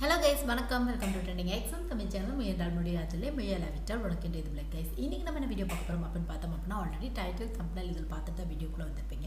Hello guys வணக்கம். Welcome to trending exam Tamil channel முயன்றால் முடியாதுலே முயலாவிட்டால் உனக்கின்ற இது பிள்ளை கைஸ் இன்றைக்கி நம்ம என்ன வீடியோ பார்க்க போகிறோம் அப்படின்னு பார்த்தோம் அப்படின்னா ஆல்ரெடி டைட்டில் தம்ப்னல் இதில் பார்த்துட்டு தான் வீடியோக்குள்ளே வந்திருப்பீங்க.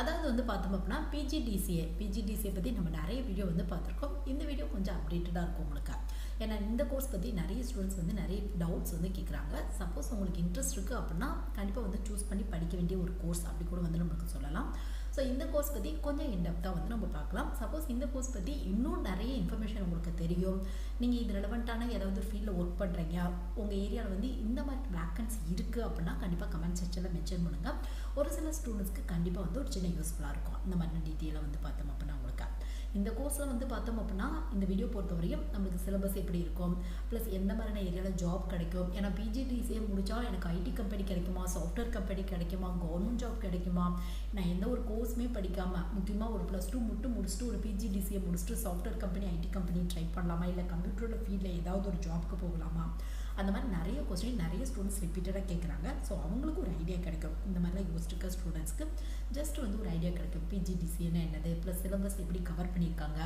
அதாவது வந்து பார்த்தோம் அப்படின்னா பிஜிடிசிஏ பிஜிடிசிஏ பற்றி நம்ம நிறைய வீடியோ வந்து பார்த்துருக்கோம். இந்த வீடியோ கொஞ்சம் அப்டேட்டடாக இருக்கும் உங்களுக்கு. ஏன்னா இந்த கோர்ஸ் பற்றி நிறைய ஸ்டூடெண்ட்ஸ் வந்து நிறைய டவுட்ஸ் வந்து கேட்குறாங்க சப்போஸ் உங்களுக்கு இன்ட்ரெஸ்ட் இருக்குது அப்படின்னா கண்டிப்பாக வந்து சூஸ் பண்ணி படிக்க வேண்டிய ஒரு கோர்ஸ் அப்படி கூட வந்து நம்மளுக்கு சொல்லலாம். ஸோ இந்த கோர்ஸ் பற்றி கொஞ்சம் இன்டெப்த்தாக வந்து நம்ம பார்க்கலாம். சப்போஸ் இந்த கோர்ஸ் பற்றி இன்னும் நிறைய இன்ஃபர்மேஷன் உங்களுக்கு தெரியும். நீங்கள் இது ரெலவெண்ட்டான ஏதாவது ஃபீல்டில் ஒர்க் பண்ணுறீங்க உங்கள் ஏரியாவில் வந்து இந்த மாதிரி வேக்கன்சி இருக்குது அப்படின்னா கண்டிப்பாக கமெண்ட் செக்ஷனில் மென்ஷன் பண்ணுங்கள் ஒரு சில ஸ்டூடெண்ட்ஸ்க்கு கண்டிப்பாக வந்து ஒரு சின்ன யூஸ்ஃபுல்லாக இருக்கும். இந்த மாதிரி டீட்டெயிலாக வந்து பார்த்தோம் அப்படின்னா உங்களுக்கு. இந்த கோர்ஸில் வந்து பார்த்தோம் அப்படின்னா இந்த வீடியோ பொறுத்தவரையும் நம்மளுக்கு சிலபஸ் எப்படி இருக்கும்? ப்ளஸ் எந்த மாதிரியான ஏரியாவில் ஜாப் கிடைக்கும்? ஏன்னா பிஜிடிசியே முடித்தாலும் எனக்கு ஐடி கம்பெனி கிடைக்குமா? சாஃப்ட்வேர் கம்பெனி கிடைக்குமா? கவர்மெண்ட் ஜாப் கிடைக்குமா? நான் எந்த ஒரு கோர்ஸுமே படிக்காமல் முக்கியமாக ஒரு ப்ளஸ் டூ மட்டும் முடிச்சுட்டு ஒரு பிஜிடிசியை முடிச்சுட்டு software company IT company try பண்ணலாமா? இல்லை கம்ப்யூட்டரோட ஃபீல்டில் ஏதாவது ஒரு ஜாப்க்கு போகலாமா? அந்த மாதிரி நிறைய கொஸ்டின் நிறைய ஸ்டூடெண்ட்ஸ் ரிப்பீட்டடாக கேட்குறாங்க ஸோ அவங்களுக்கு ஒரு ஐடியா கிடைக்கும். இந்த மாதிரிலாம் யோசிச்சிருக்க ஸ்டூடெண்ட்ஸ்க்கு ஜஸ்ட் வந்து ஒரு ஐடியா கிடைக்கும். பிஜிடிசின்னா என்னது? ப்ளஸ் சிலபஸ் எப்படி கவர் பண்ணியிருக்காங்க?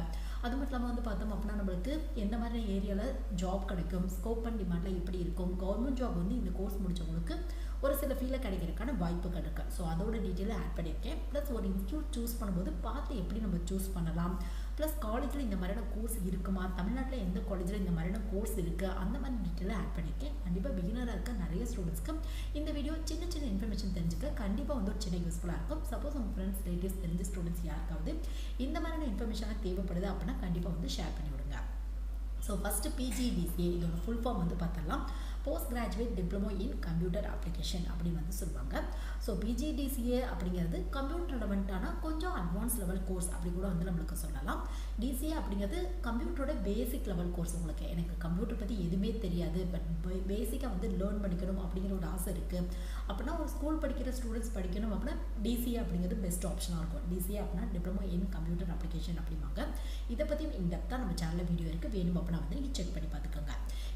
அது மட்டும் இல்லாமல் வந்து பார்த்தோம் அப்படின்னா நம்மளுக்கு எந்த மாதிரி ஏரியாவில் ஜாப் கிடைக்கும்? ஸ்கோப் அண்ட் டிமாண்ட்லாம் எப்படி இருக்கும்? கவர்மெண்ட் ஜாப் வந்து இந்த கோர்ஸ் முடித்தவங்களுக்கு ஒரு சில ஃபீலை கிடைக்கிறதுக்கான வாய்ப்புகள் இருக்குது ஸோ அதோட டீட்டெயிலை ஆட் பண்ணியிருக்கேன். ப்ளஸ் ஒரு இன்ஸ்டியூட் சூஸ் பண்ணும்போது பார்த்து எப்படி நம்ம சூஸ் பண்ணலாம். ப்ளஸ் காலேஜில் இந்த மாதிரியான கோர்ஸ் இருக்குமா? தமிழ்நாட்டில் எந்த காலேஜில் இந்த மாதிரியான கோர்ஸ் இருக்குது அந்த மாதிரி டீட்டெயிலை ஆட் பண்ணியிருக்கேன். கண்டிப்பாக பிகினராக இருக்க நிறைய ஸ்டூடெண்ட்ஸ்க்கு இந்த வீடியோ சின்ன சின்ன இன்ஃபர்மேஷன் தெரிஞ்சுக்க கண்டிப்பாக வந்து ஒரு சின்ன யூஸ்ஃபுல்லாக இருக்கும். சப்போஸ் உங்கள் ஃப்ரெண்ட்ஸ் ரிலேட்டிவ்ஸ் தெரிஞ்ச ஸ்டூடெண்ட்ஸ் யாருக்காவது இந்த மாதிரியான இன்ஃபர்மேஷனாக தேவைப்படுது அப்படின்னா கண்டிப்பாக வந்து ஷேர் பண்ணி விடுங்க so first P G D C A இதோட ஃபுல் ஃபார்ம் வந்து பார்த்தலாம் post graduate diploma in computer application அப்படின்னு வந்து சொல்லுவாங்க. So P G D C A அப்படிங்கிறது கம்ப்யூட்டர் ரெலவெண்ட்டான கொஞ்சம் அட்வான்ஸ் லெவல் கோர்ஸ் அப்படி கூட வந்து நம்மளுக்கு சொல்லலாம். டிசிஏ அப்படிங்கிறது கம்ப்யூட்டரோட பேசிக் லெவல் கோர்ஸ் உங்களுக்கு. எனக்கு கம்ப்யூட்டர் பற்றி எதுவுமே தெரியாது பட் பேசிக்காக வந்து லேர்ன் பண்ணிக்கணும் அப்படிங்கிற ஒரு ஆசை இருக்குது அப்படின்னா ஒரு ஸ்கூல் படிக்கிற ஸ்டூடெண்ட்ஸ் படிக்கணும் அப்படின்னா டிசிஏ அப்படிங்கிறது பெஸ்ட் ஆப்ஷனாக இருக்கும். டிசிஏ அப்படின்னா டிப்ளமோ இன் கம்ப்யூட்டர் அப்ளிகேஷன் அப்படிம்பாங்க. இதை பற்றியும் இன்டெப்த்தாக நம்ம சேனலில் வீடியோ இருக்குது வேணும் அப்படின்னா வந்து நீங்கள் செக் பண்ணி பார்த்துக்கோங்க.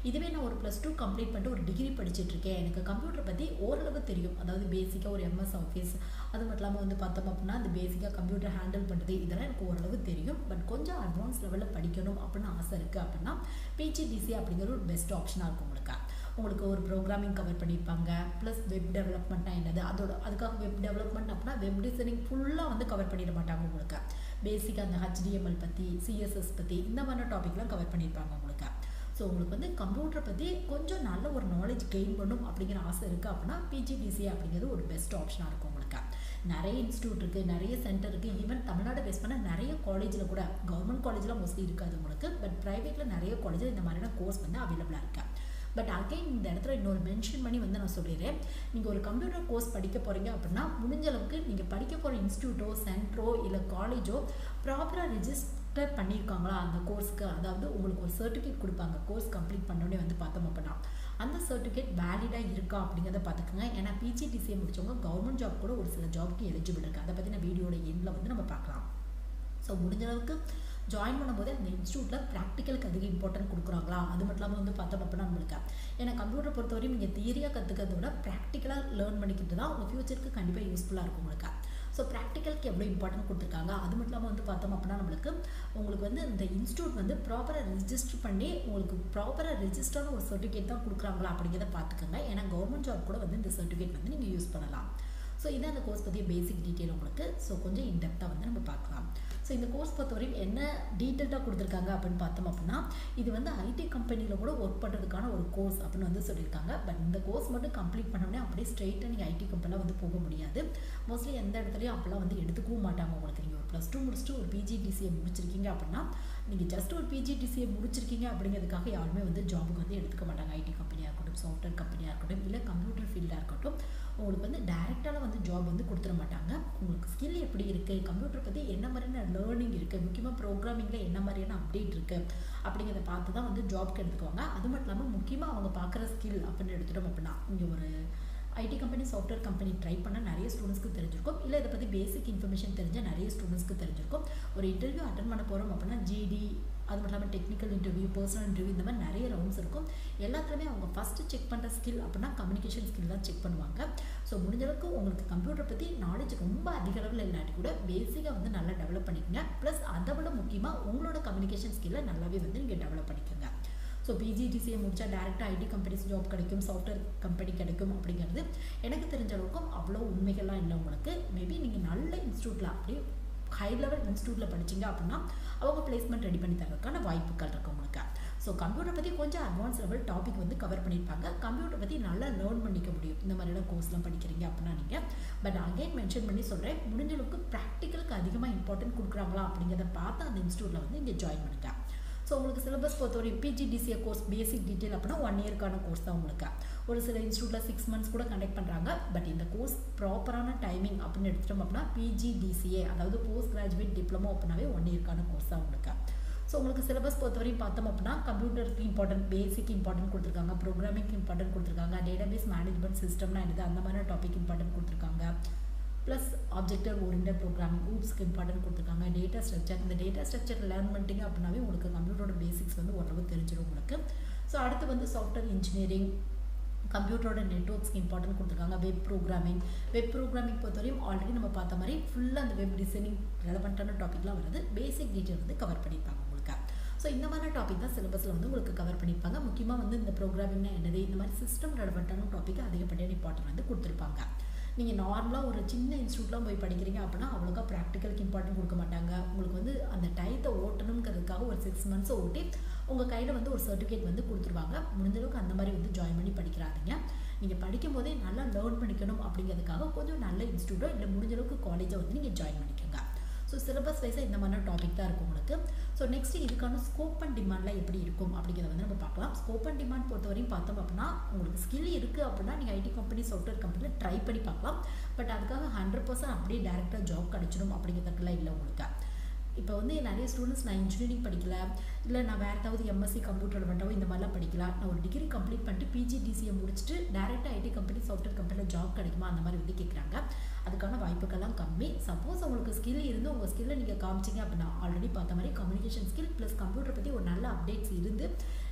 இதுவே நான் ஒரு ப்ளஸ் டூ கம்ப்ளீட் பண்ணிட்டு ஒரு டிகிரி படிச்சுட்டு இருக்கேன் எனக்கு கம்ப்யூட்டர் பற்றி ஓரளவு தெரியும். அதாவது பேசிக்காக ஒரு எம்எஸ் ஆஃபீஸ் அது மட்டும் இல்லாமல் வந்து பார்த்தோம் அப்படின்னா அந்த பேசிக்காக கம்ப்யூட்டர் ஹேண்டில் பண்ணுறது இதெல்லாம் எனக்கு ஓரளவு தெரியும். பட் கொஞ்சம் அட்வான்ஸ் லெவலில் படிக்கணும் அப்படின்னு ஆசை இருக்குது அப்படின்னா பிஜிடிசி அப்படிங்கிற ஒரு பெஸ்ட் ஆப்ஷனாக இருக்கும் உங்களுக்கு. உங்களுக்கு ஒரு ப்ரோக்ராமிங் கவர் பண்ணியிருப்பாங்க. ப்ளஸ் வெப் டெவலப்மெண்ட்னா என்னது? அதோட அதுக்காக வெப் டெவலப்மெண்ட் அப்படின்னா வெப் டிசைனிங் ஃபுல்லாக வந்து கவர் பண்ணிட மாட்டாங்க உங்களுக்கு. பேசிக்காக அந்த ஹெச்டிஎம்எல் பற்றி சிஎஸ்எஸ் பற்றி இந்த மாதிரி டாபிக்லாம் கவர் பண்ணியிருப்பாங்க உங்களுக்கு. ஸோ உங்களுக்கு வந்து கம்ப்யூட்டரை பற்றி கொஞ்சம் நல்ல ஒரு நாலேஜ் கெயின் பண்ணும் அப்படிங்கிற ஆசை இருக்குது அப்படின்னா பிஜிடிசி அப்படிங்கிறது ஒரு பெஸ்ட் ஆப்ஷனாக இருக்கும் உங்களுக்கு. நிறைய இன்ஸ்டியூட் இருக்குது நிறைய சென்டர் இருக்குது ஈவன் தமிழ்நாடு பேஸ் பண்ண நிறைய காலேஜில் கூட கவர்மெண்ட் காலேஜில் மோஸ்ட்லி இருக்காது உங்களுக்கு. பட் ப்ரைவேட்டில் நிறைய காலேஜில் இந்த மாதிரியான கோர்ஸ் வந்து அவைலபிளாக இருக்குது பட் அகைன் இந்த இடத்துல இன்னொரு மென்ஷன் பண்ணி வந்து நான் சொல்லிடுறேன். நீங்கள் ஒரு கம்ப்யூட்டர் கோர்ஸ் படிக்க போகிறீங்க அப்படின்னா முடிஞ்ச அளவுக்கு நீங்கள் படிக்க போகிற இன்ஸ்டியூட்டோ சென்டரோ இல்லை காலேஜோ ப்ராப்பராக ரிஜிஸ்டர் பண்ணியிருக்காங்களா அந்த கோர்ஸ்க்கு? அதாவது உங்களுக்கு ஒரு சர்டிஃபிகேட் கொடுப்பாங்க. கோர்ஸ் கம்ப்ளீட் பண்ணோடனே வந்து பார்த்தோம் அப்படின்னா. அந்த சர்டிஃபிகேட் வேலிடாக இருக்கா அப்படிங்கிறத பார்த்துக்கோங்க. ஏன்னா பிஜிடிசியை முடிச்சவங்க கவர்மெண்ட் ஜாப் கூட ஒரு சில ஜாப்க்கு எலிஜிபிள் இருக்குது அதை பற்றின வீடியோட எண்டில் வந்து நம்ம பார்க்கலாம். ஸோ முடிஞ்ச அளவுக்கு ஜாயின் பண்ணும்போது அந்த இன்ஸ்டியூட்டில் ப்ராக்டிக்கலுக்கு அதிக இம்பார்ட்டன்ட் கொடுக்குறாங்களா? அது மட்டும் இல்லாமல் வந்து பார்த்தோம் அப்படின்னா நம்மளுக்கு. ஏன்னா கம்ப்யூட்டர் பொறுத்தவரையும் நீங்கள் தியரியாக கற்றுக்கிறத விட ப்ராக்டிக்கலாக லேர்ன் பண்ணிக்கிட்டு தான் உங்கள் ஃப்யூச்சருக்கு கண்டிப்பாக யூஸ்ஃபுல்லாக இருக்கும் உங்களுக்கு. ஸோ ப்ராக்டிக்கலுக்கு எவ்வளோ இம்பார்ட்டன்ட் கொடுத்துருக்காங்க? அது மட்டும் இல்லாமல் வந்து பார்த்தோம் அப்படின்னா நம்மளுக்கு உங்களுக்கு வந்து இந்த இன்ஸ்டியூட் வந்து ப்ராப்பராக ரிஜிஸ்டர் பண்ணி உங்களுக்கு ப்ராப்பராக ரிஜிஸ்டரான ஒரு சர்டிஃபிகேட் தான் கொடுக்குறாங்களா அப்படிங்கிறத பார்த்துக்கோங்க. ஏன்னா கவர்மெண்ட் ஜாப் கூட வந்து இந்த சர்டிஃபிகேட் வந்து நீங்கள் யூஸ் பண்ணலாம். ஸோ இதான் அந்த கோர்ஸ் பற்றிய பேசிக் டீட்டெயில் உங்களுக்கு. ஸோ கொஞ்சம் இன்டெப்த்தாக வந்து நம்ம பார்க்கலாம். ஸோ இந்த கோர்ஸ் பொறுத்தவரையும் என்ன டீட்டெயில்டாக கொடுத்துருக்காங்க அப்படின்னு பார்த்தோம் அப்படின்னா இது வந்து ஐடி கம்பெனியில் கூட ஒர்க் பண்ணுறதுக்கான ஒரு கோர்ஸ் அப்படின்னு வந்து சொல்லியிருக்காங்க. பட் இந்த கோர்ஸ் மட்டும் கம்ப்ளீட் பண்ணோடனே அப்படியே ஸ்ட்ரெயிட்டாக நீங்கள் ஐடி கம்பெனியில் வந்து போக முடியாது. மோஸ்ட்லி எந்த இடத்துலையும் அப்போலாம் வந்து எடுத்துக்கவும் மாட்டாங்க உங்களுக்கு நீங்கள் ஒரு ப்ளஸ் டூ முடிச்சுட்டு ஒரு பிஜிடிசியை முடிச்சிருக்கீங்க அப்படின்னா நீங்கள் ஜஸ்ட் ஒரு பிஜிடிசியை முடிச்சிருக்கீங்க அப்படிங்கிறதுக்காக யாருமே வந்து ஜாபுக்கு வந்து எடுத்துக்க மாட்டாங்க. ஐடி கம்பெனியாக இருக்கட்டும் சாஃப்ட்வேர் கம்பெனியாக இருக்கட்டும் இல்லை கம்ப்யூட்டர் ஃபீல்டாக இருக்கட்டும். உங்களுக்கு வந்து டேரெக்டாக வந்து ஜாப் வந்து கொடுத்துட மாட்டாங்க. உங்களுக்கு ஸ்கில் எப்படி இருக்குது கம்ப்யூட்டர் பற்றி என்ன மாதிரியான லேர்னிங் இருக்குது முக்கியமாக ப்ரோக்ராமிங்கில் என்ன மாதிரியான அப்டேட் இருக்குது அப்படிங்கிறத பார்த்து தான் வந்து ஜாப்க்கு எடுத்துக்குவாங்க. அது மட்டும் இல்லாமல் முக்கியமாக அவங்க பார்க்குற ஸ்கில் அப்படின்னு எடுத்துட்டோம் அப்படின்னா இங்கே ஒரு IT company software company try பண்ணால் நிறைய ஸ்டூடெண்ட்ஸ்க்கு தெரிஞ்சிருக்கும். இல்லை இதை பற்றி பேசிக் இன்ஃபர்மேஷன் தெரிஞ்சால் நிறைய ஸ்டூடெண்ட்ஸ்க்கு தெரிஞ்சிருக்கும். ஒரு இன்டர்வியூ அட்டன் பண்ண போகிறோம் அப்படின்னா ஜிடி அது மட்டும் இல்லாமல் டெக்னிக்கல் இன்டர்வியூ பர்சனல் இன்டர்வியூ இந்த மாதிரி நிறைய ரவுண்ட்ஸ் இருக்கும். எல்லாத்துலேயுமே அவங்க ஃபஸ்ட்டு செக் பண்ணுற ஸ்கில் அப்படின்னா கம்யூனிகேஷன் ஸ்கில் தான் செக் பண்ணுவாங்க. ஸோ முடிஞ்சளவுக்கு உங்களுக்கு கம்ப்யூட்டர் பற்றி நாலேஜ் ரொம்ப அதிக அளவில் இல்லாட்டி கூட பேசிக்காக வந்து நல்லா டெவலப் பண்ணிக்கோங்க. ப்ளஸ் அதை விட முக்கியமாக உங்களோட கம்யூனிகேஷன் ஸ்கில்லை நல்லாவே வந்து நீங்கள் டெவலப் பண்ணிக்கோங்க. ஸோ பிஜிடிசியை முடித்தா டேரெக்டாக ஐடி கம்பெனிஸ் ஜாப் கிடைக்கும் சாஃப்ட்வேர் கம்பெனி கிடைக்கும் அப்படிங்கிறது எனக்கு தெரிஞ்ச அளவுக்கும் அவ்வளோ உண்மைகள்லாம் இல்லை உங்களுக்கு. மேபி நீங்கள் நல்ல இன்ஸ்டியூட்டில் அப்படியே ஹை லெவல் இன்ஸ்டியூட்டில் படிச்சிங்க அப்படின்னா அவங்க பிளேஸ்மெண்ட் ரெடி பண்ணி தரதுக்கான வாய்ப்புகள் இருக்குது உங்களுக்கு. ஸோ கம்ப்யூட்டர் பற்றி கொஞ்சம் அட்வான்ஸ் லெவல் டாபிக் வந்து கவர் பண்ணியிருப்பாங்க. கம்ப்யூட்டர் பற்றி நல்லா லேர்ன் பண்ணிக்க முடியும். இந்த மாதிரியான கோர்ஸ்லாம் படிக்கிறீங்க அப்படின்னா நீங்கள் பட் அகைன் மென்ஷன் பண்ணி சொல்கிறேன் முடிஞ்சளவுக்கு ப்ராக்டிக்கலுக்கு அதிகமாக இம்பார்ட்டன்ட் கொடுக்குறாங்களா அப்படிங்கிறத பார்த்து அந்த இன்ஸ்டியூட்டில் வந்து இங்கே ஜாயின் பண்ணுங்கள் ஸோ உங்களுக்கு சிலபஸ் வரைக்கும் பிஜிடிசிஏ கோர்ஸ் பேசிக் டீட்டெயில் அப்படின்னா ஒன் இயர்க்கான கோர்ஸ் தான் உங்களுக்கு. ஒரு சில இன்ஸ்டியூட்டில் சிக்ஸ் மந்த்ஸ் கூட கண்டக்ட் பண்ணுறாங்க பட் இந்த கோர்ஸ் ப்ராப்பரான டைமிங் அப்படின்னு எடுத்துட்டோம் அப்படின்னா பிஜிடிசிஏ அதாவது போஸ்ட் கிராஜுவேட் டிப்ளமோ அப்படின்னாவே ஒன் இயர்க்கான கோர்ஸ் தான் உங்களுக்கு. ஸோ உங்களுக்கு சிலபஸ் பொறுத்தவரையும் பார்த்தோம் அப்படின்னா கம்ப்யூட்டருக்கு இம்பார்ட்டன்ட் பேசிக் இம்பார்ட்டன்ட் கொடுத்துருக்காங்க. ப்ரோக்ராமிங் இம்பார்ட்டன்ட் கொடுத்துருக்காங்க. டேட்டாபேஸ் மேனேஜ்மெண்ட் சிஸ்டம்னா என்னது? அந்த மாதிரி டாபிக் இம்பார்ட்டன்ட் கொடுத்துருக்காங்க. ப்ளஸ் ஆப்ஜெக்டிவ் ஓரியன்ட் ப்ரோக்ராமிங் ஊப்ஸ்க்கு இம்பார்ட்டன்ட் கொடுத்துருக்காங்க. டேட்டா ஸ்ட்ரக்சர் இந்த டேட்டா ஸ்ட்ரக்சர் லேர்ன் பண்ணிட்டீங்க அப்படின்னாவே உங்களுக்கு கம்ப்யூட்டரோட பேசிக்ஸ் வந்து ஓரளவு தெரிஞ்சிடும் உங்களுக்கு. ஸோ அடுத்து வந்து சாஃப்ட்வேர் இன்ஜினியரிங் கம்ப்யூட்டரோட நெட்ஒர்க்ஸ்க்கு இம்பார்ட்டன்ட் கொடுத்துருக்காங்க. வெப் ப்ரோக்ராமிங் வெப் ப்ரோக்ராமிங் பொறுத்தவரையும் ஆல்ரெடி நம்ம பார்த்த மாதிரி ஃபுல்லாக அந்த வெப் டிசைனிங் ரெலவெண்ட்டான டாப்பிக்லாம் வருது. பேசிக் டீட்டெயில் வந்து கவர் பண்ணியிருப்பாங்க உங்களுக்கு. ஸோ இந்த மாதிரி டாபிக் தான் சிலபஸில் வந்து உங்களுக்கு கவர் பண்ணியிருப்பாங்க. முக்கியமாக வந்து இந்த ப்ரோக்ராமிங்னா என்னது? இந்த மாதிரி சிஸ்டம் ரெலவெண்ட்டான டாப்பிக் அதிகப்படியான இம்பார்ட்டன்ட் வந்து கொடுத்துருப்பாங்க. நீங்கள் நார்மலாக ஒரு சின்ன இன்ஸ்டியூட்லாம் போய் படிக்கிறீங்க அப்படின்னா அவ்வளோக்கா ப்ராக்டிக்கலுக்கு இம்பார்ட்டன்ட் கொடுக்க மாட்டாங்க. உங்களுக்கு வந்து அந்த டயத்தை ஓட்டணுங்கிறதுக்காக ஒரு சிக்ஸ் மந்த்ஸை ஓட்டி உங்கள் கையில் வந்து ஒரு சர்டிஃபிகேட் வந்து கொடுத்துருவாங்க. முடிஞ்ச அளவுக்கு அந்த மாதிரி வந்து ஜாயின் பண்ணி படிக்கிறாதீங்க. நீங்கள் படிக்கும் போதே நல்லா லேர்ன் பண்ணிக்கணும் அப்படிங்கிறதுக்காக கொஞ்சம் நல்ல இன்ஸ்டியூட்டோ இல்லை முடிஞ்சளவுக்கு காலேஜை வந்து நீங்கள் ஜாயின் பண்ணிக்கோங்க. ஸோ சிலபஸ் வைஸாக இந்த மாதிரி டாபிக் தான் இருக்கும் உங்களுக்கு. ஸோ நெக்ஸ்ட் இதுக்கான ஸ்கோப் அண்ட் டிமாண்ட்லாம் எப்படி இருக்கும் அப்படிங்கிறத வந்து நம்ம பார்க்கலாம். ஸ்கோப் அண்ட் டிமாண்ட் பொறுத்தவரையும் பார்த்தோம் அப்படின்னா உங்களுக்கு ஸ்கில் இருக்குது அப்படின்னா நீங்கள் ஐடி கம்பெனி சாஃப்ட்வேர் கம்பெனியில் ட்ரை பண்ணி பார்க்கலாம். பட் அதுக்காக ஹண்ட்ரட் பர்சன்ட் அப்படியே டேரெக்டாக ஜாப் கிடச்சிடும் அப்படிங்கிறதுக்கெல்லாம் இல்லை உங்களுக்கு. இப்போ வந்து நிறைய ஸ்டூடெண்ட்ஸ் நான் இன்ஜினியரிங் படிக்கல இல்லை நான் வேறு ஏதாவது எம்எஸ்சி கம்ப்யூட்டர் டெவலப்மெண்ட்டோ இந்த மாதிரிலாம் படிக்கலாம் நான் ஒரு டிகிரி கம்ப்ளீட் பண்ணிட்டு பிஜிடிசியை முடிச்சுட்டு டேரெக்டாக ஐடி கம்பெனி சாஃப்ட்வேர் கம்பெனியில் ஜாப் கிடைக்குமா? அந்த மாதிரி வந்து கேட்குறாங்க அதுக்கான வாய்ப்புகள்லாம் கம்மி. சப்போஸ் உங்களுக்கு ஸ்கில் இருந்து உங்கள் ஸ்கில்லை நீங்கள் காமிச்சிங்க அப்படின்னா ஆல்ரெடி பார்த்த மாதிரி கம்யூனிகேஷன் ஸ்கில் ப்ளஸ் கம்ப்யூட்டர் பற்றி ஒரு நல்ல அப்டேட்ஸ் இருந்து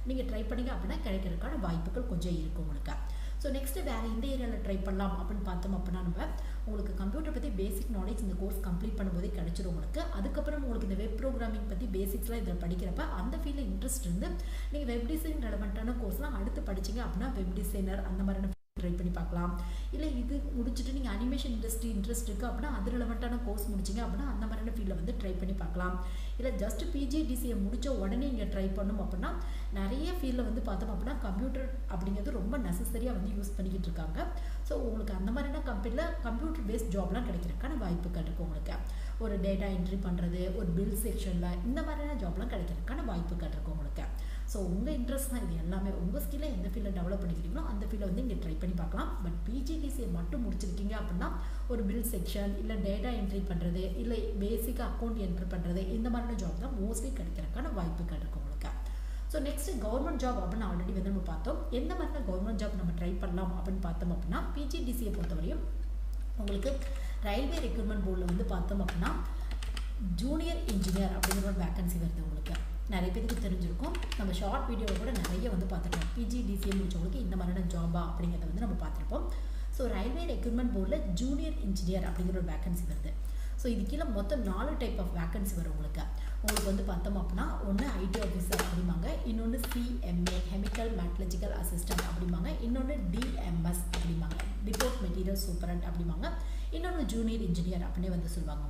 நீங்கள் ட்ரை பண்ணிங்க அப்படின்னா கிடைக்கிறதுக்கான வாய்ப்புகள் கொஞ்சம் இருக்குது உங்களுக்கு. ஸோ நெக்ஸ்ட்டு வேறு எந்த ஏரியாவில் ட்ரை பண்ணலாம் அப்படின்னு பார்த்தோம் அப்படின்னா நம்ம உங்களுக்கு கம்ப்யூட்டர் பற்றி பேசிக் நாலேஜ் இந்த கோர்ஸ் கம்ப்ளீட் பண்ணும்போதே கிடச்சிரும் உங்களுக்கு. அதுக்கப்புறம் உங்களுக்கு இந்த வெப் ப்ரோக்ராமிங் பற்றி பேசிக்ஸ்லாம் இதில் படிக்கிறப்ப அந்த ஃபீல்டில் இன்ட்ரெஸ்ட் இருந்து நீங்கள் வெப் டிசைன் ரெலவெண்ட்டான கோர்ஸ்லாம் அடுத்து படிச்சிங்க அப்படின்னா வெப் டிசைனர் அந்த மாதிரியான ட்ரை பண்ணி பார்க்கலாம். இல்லை இது முடிச்சுட்டு நீங்கள் அனிமேஷன் இண்டஸ்ட்ரி இன்ட்ரெஸ்ட் இருக்குது அப்படின்னா அது ரிலவெண்ட்டான கோர்ஸ் முடிச்சிங்க அப்படின்னா அந்த மாதிரியான ஃபீல்டில் வந்து ட்ரை பண்ணி பார்க்கலாம். இல்லை ஜஸ்ட் பிஜிடிசியை முடித்த உடனே இங்கே ட்ரை பண்ணும் அப்படின்னா நிறைய ஃபீல்டில் வந்து பார்த்தோம் அப்படின்னா கம்ப்யூட்டர் அப்படிங்கிறது ரொம்ப நெசசரியாக வந்து யூஸ் பண்ணிக்கிட்டு இருக்காங்க. ஸோ உங்களுக்கு அந்த மாதிரியான கம்பெனியில் கம்ப்யூட்டர் பேஸ்ட் ஜாப்லாம் கிடைக்கிறதுக்கான வாய்ப்புகள் இருக்குது உங்களுக்கு. ஒரு டேட்டா என்ட்ரி பண்ணுறது ஒரு பில் செக்ஷனில் இந்த மாதிரியான ஜாப்லாம் கிடைக்கிறதுக்கான வாய்ப்புகள் இருக்குது உங்களுக்கு. ஸோ உங்கள் இன்ட்ரெஸ்ட் தான் இது. எல்லாமே உங்கள் ஸ்கில்லை எந்த ஃபீல்டில் டெவலப் பண்ணிக்கிறீங்களோ அந்த ஃபீல்டை வந்து இங்கே ட்ரை பண்ணி பார்க்கலாம். பட் பிஜிடிசியை மட்டும் முடிச்சிருக்கீங்க அப்படின்னா ஒரு பில் செக்ஷன் இல்லை டேட்டா என்ட்ரி பண்ணுறது இல்லை பேசிக்காக அக்கௌண்ட் என்ட்ரி பண்ணுறது இந்த மாதிரியான ஜாப் தான் மோஸ்ட்லி கிடைக்கிறதுக்கான வாய்ப்புகள் இருக்கும் உங்களுக்கு. ஸோ நெக்ஸ்ட் கவர்மெண்ட் ஜாப் அப்படின்னு ஆல்ரெடி வந்து நம்ம பார்த்தோம். எந்த மாதிரியான கவர்மெண்ட் ஜாப் நம்ம ட்ரை பண்ணலாம் அப்படின்னு பார்த்தோம் அப்படின்னா பிஜிடிசியை பொறுத்தவரையும் உங்களுக்கு ரயில்வே ரெக்ரூட்மெண்ட் போர்டில் வந்து பார்த்தோம் அப்படின்னா ஜூனியர் இன்ஜினியர் அப்படிங்கிற ஒரு வேக்கன்சி வருது உங்களுக்கு. நிறைய பேருக்கு தெரிஞ்சிருக்கும். நம்ம ஷார்ட் வீடியோவில் கூட நிறைய வந்து பார்த்துருக்கோம் பிஜிடிசிஎல் முடிச்சவங்களுக்கு இந்த மாதிரியான ஜாபா அப்படிங்கிறத வந்து நம்ம பார்த்துருப்போம். ஸோ ரயில்வே ரெக்ரூட்மெண்ட் போர்டில் ஜூனியர் இன்ஜினியர் அப்படிங்கிற ஒரு வேக்கன்சி வருது. ஸோ இது கீழே மொத்தம் நாலு டைப் ஆஃப் வேக்கன்சி வரும் உங்களுக்கு. உங்களுக்கு வந்து பார்த்தோம் அப்படின்னா ஒன்று ஐடி ஆஃபீஸர் அப்படிம்பாங்க. இன்னொன்று சிஎம்ஏ கெமிக்கல் மேட்லஜிக்கல் அசிஸ்டன்ட் அப்படிம்பாங்க. இன்னொன்று டிஎம்எஸ் அப்படிம்பாங்க. டிபோர்ட் மெட்டீரியல் சூப்பரண்ட் அப்படிம்பாங்க. இன்னொன்று ஜூனியர் இன்ஜினியர் அப்படின்னே வந்து சொல்லுவாங்க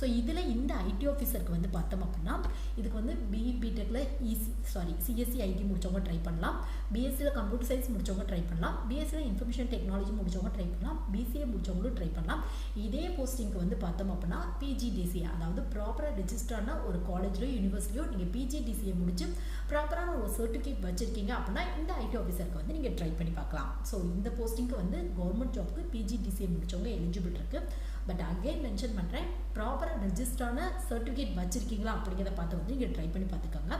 ஸோ இதில் இந்த ஐடி ஆஃபீஸருக்கு வந்து பார்த்தோம் அப்படின்னா இதுக்கு வந்து பிஇ பிடெக்கில் இசி சாரி சிஎஸ்சி ஐடி முடிச்சவங்க ட்ரை பண்ணலாம். பிஎஸ்சியில் கம்ப்யூட்டர் சயின்ஸ் முடிச்சவங்க ட்ரை பண்ணலாம். பிஎஸ்சியில் இன்ஃபர்மேஷன் டெக்னாலஜி முடிச்சவங்க ட்ரை பண்ணலாம். பிசிஏ முடிச்சவங்களும் ட்ரை பண்ணலாம். இதே போஸ்டிங்க்கு வந்து பார்த்தோம் அப்படின்னா பிஜிடிசி அதாவது ப்ராப்பராக ரிஜிஸ்டரான ஒரு காலேஜ்லையோ யூனிவர்சிட்டியோ நீங்கள் பிஜிடிசியை முடிச்சு ப்ராப்பரான ஒரு சர்டிஃபிகேட் வச்சுருக்கீங்க அப்படின்னா இந்த ஐடி ஆஃபீஸருக்கு வந்து நீங்கள் ட்ரை பண்ணி பார்க்கலாம். ஸோ இந்த போஸ்டிங்க்கு வந்து கவர்மெண்ட் ஜாப்க்கு பிஜிடிசியை முடிச்சவங்க எலிஜிபிள் இருக்குது பட் அகைன் மென்ஷன் பண்ணுறேன் ப்ராப்பராக ரெஜிஸ்டரான சர்டிஃபிகேட் வச்சுருக்கீங்களா அப்படிங்கிறத பார்த்து வந்து நீங்கள் ட்ரை பண்ணி பார்த்துக்கோங்க.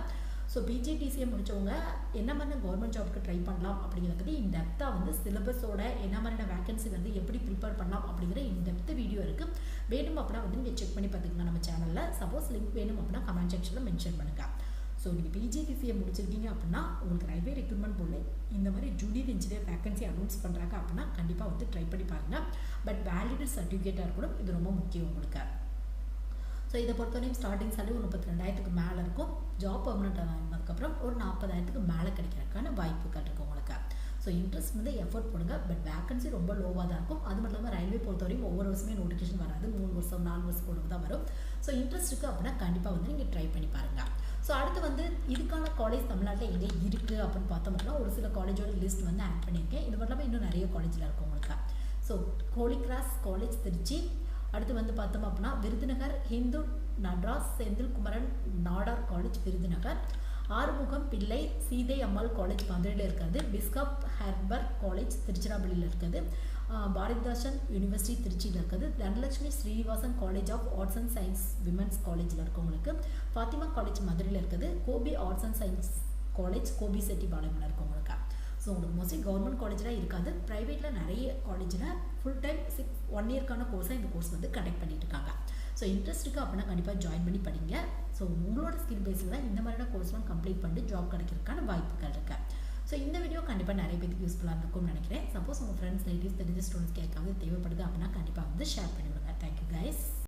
ஸோ பிஜிடிசியை முடித்தவங்க என்ன மாதிரி கவர்மெண்ட் ஜாப்க்கு ட்ரை பண்ணலாம் அப்படிங்கிறத பற்றி இந்த டெப்த்தாக வந்து சிலபஸோட என்ன மாதிரியான வேகன்சி வந்து எப்படி ப்ரிப்பேர் பண்ணலாம் அப்படிங்கிற இந்த டெப்த் வீடியோ இருக்குது வேணும் அப்படின்னா வந்து நீங்கள் செக் பண்ணி பார்த்துக்கோங்க நம்ம சேனலில் சப்போஸ் லிங்க் வேணும் அப்படின்னா கமெண்ட் செக்ஷனில் மென்ஷன் பண்ணுங்கள் ஸோ நீங்கள் பிஜிடிசியை முடிச்சிருக்கீங்க அப்படின்னா உங்களுக்கு ரயில்வே ரெக்ரூட்மெண்ட் இந்த மாதிரி ஜூனியர் இன்ஜினியர் வேக்கன்சி அனௌன்ஸ் பண்ணுறாங்க அப்படின்னா கண்டிப்பாக வந்து ட்ரை பண்ணி பாருங்கள் பட் வேலிடு சர்டிஃபிகேட்டாக இருக்கணும். இது ரொம்ப முக்கியம் உங்களுக்கு. ஸோ இதை பொறுத்தவரையும் ஸ்டார்டிங் சேலரி ஒரு முப்பத்தி ரெண்டாயிரத்துக்கு மேலே இருக்கும். ஜாப் பர்மனெண்ட் ஆனதுக்கப்புறம் ஒரு நாற்பதாயிரத்துக்கு மேலே கிடைக்கிறதுக்கான வாய்ப்புகள் இருக்குது உங்களுக்கு. ஸோ இன்ட்ரெஸ்ட் வந்து எஃபர்ட் போடுங்க. பட் வேகன்சி ரொம்ப லோவாக தான் இருக்கும். அது மட்டும் இல்லாமல் ரயில்வே பொறுத்தவரையும் ஒவ்வொரு வருஷமே நோட்டிஃபிகேஷன் வராது. மூணு வருஷம் நாலு வருஷம் கூட தான் வரும். ஸோ இன்ட்ரெஸ்ட் இருக்குது அப்படின்னா கண்டிப்பாக வந்து நீங்கள் ட்ரை பண்ணி பாருங்கள் ஸோ அடுத்து வந்து இதுக்கான காலேஜ் தமிழ்நாட்டில் எங்கே இருக்குது அப்படின்னு பார்த்தோம் அப்படின்னா ஒரு சில காலேஜோட லிஸ்ட் வந்து ஆட் பண்ணியிருக்கேன். இது மட்டும் இன்னும் நிறைய காலேஜில் இருக்கும் உங்களுக்கு. So Holy Cross college Trichy. அடுத்து வந்து பார்த்தோம் அப்படின்னா விருதுநகர் ஹிந்து நட்ராஸ் செந்தில் குமரன் நாடார் காலேஜ் விருதுநகர். ஆறுமுகம் பிள்ளை சீதை அம்மாள் காலேஜ் மதுரையில் இருக்கிறது. பிஸ்கப் ஹெர்பர் காலேஜ் திருச்சிராப்பள்ளியில் இருக்குது பாரதிதாசன் யூனிவர்சிட்டி திருச்சியில் இருக்குது. Dhanalakshmi Srinivasan college of arts and science women's காலேஜில் இருக்கவங்களுக்கு. ஃபாத்திமா காலேஜ் மதுரையில் இருக்குது. Gobi arts and science college Gobi Chetti பாளையமில் இருக்கவங்களுக்கு. ஸோ உங்களுக்கு மோஸ்ட்லி கவர்மெண்ட் காலேஜில் இருக்காது. ப்ரைவேட்டில் நிறைய காலேஜில் ஃபுல் டைம் சிக்ஸ் ஒன் இயர்க்கான கோர்ஸாக இந்த கோர்ஸ் வந்து கண்டக்ட் பண்ணிட்டு இருக்காங்க. ஸோ இன்ட்ரெஸ்ட் இருக்குது அப்படின்னா கண்டிப்பாக ஜாயின் பண்ணி படிங்க. ஸோ உங்களோட ஸ்கில் பேஸில் தான் இந்த மாதிரியான கோர்ஸ்லாம் கம்ப்ளீட் பண்ணி ஜாப் கிடைக்கிறதுக்கான வாய்ப்புகள் இருக்குது ஸோ இந்த வீடியோ கண்டிப்பாக நிறைய பேருக்கு யூஸ்ஃபுல்லாக இருக்கும்னு நினைக்கிறேன். சப்போஸ் உங்கள் ஃப்ரெண்ட்ஸ் ரிலேட்டிவ்ஸ் தெரிஞ்ச ஸ்டூடெண்ட்ஸ் கேட்காவது தேவைப்படுது அப்படின்னா கண்டிப்பாக வந்து ஷேர் பண்ணிவிடுங்க. Thank you guys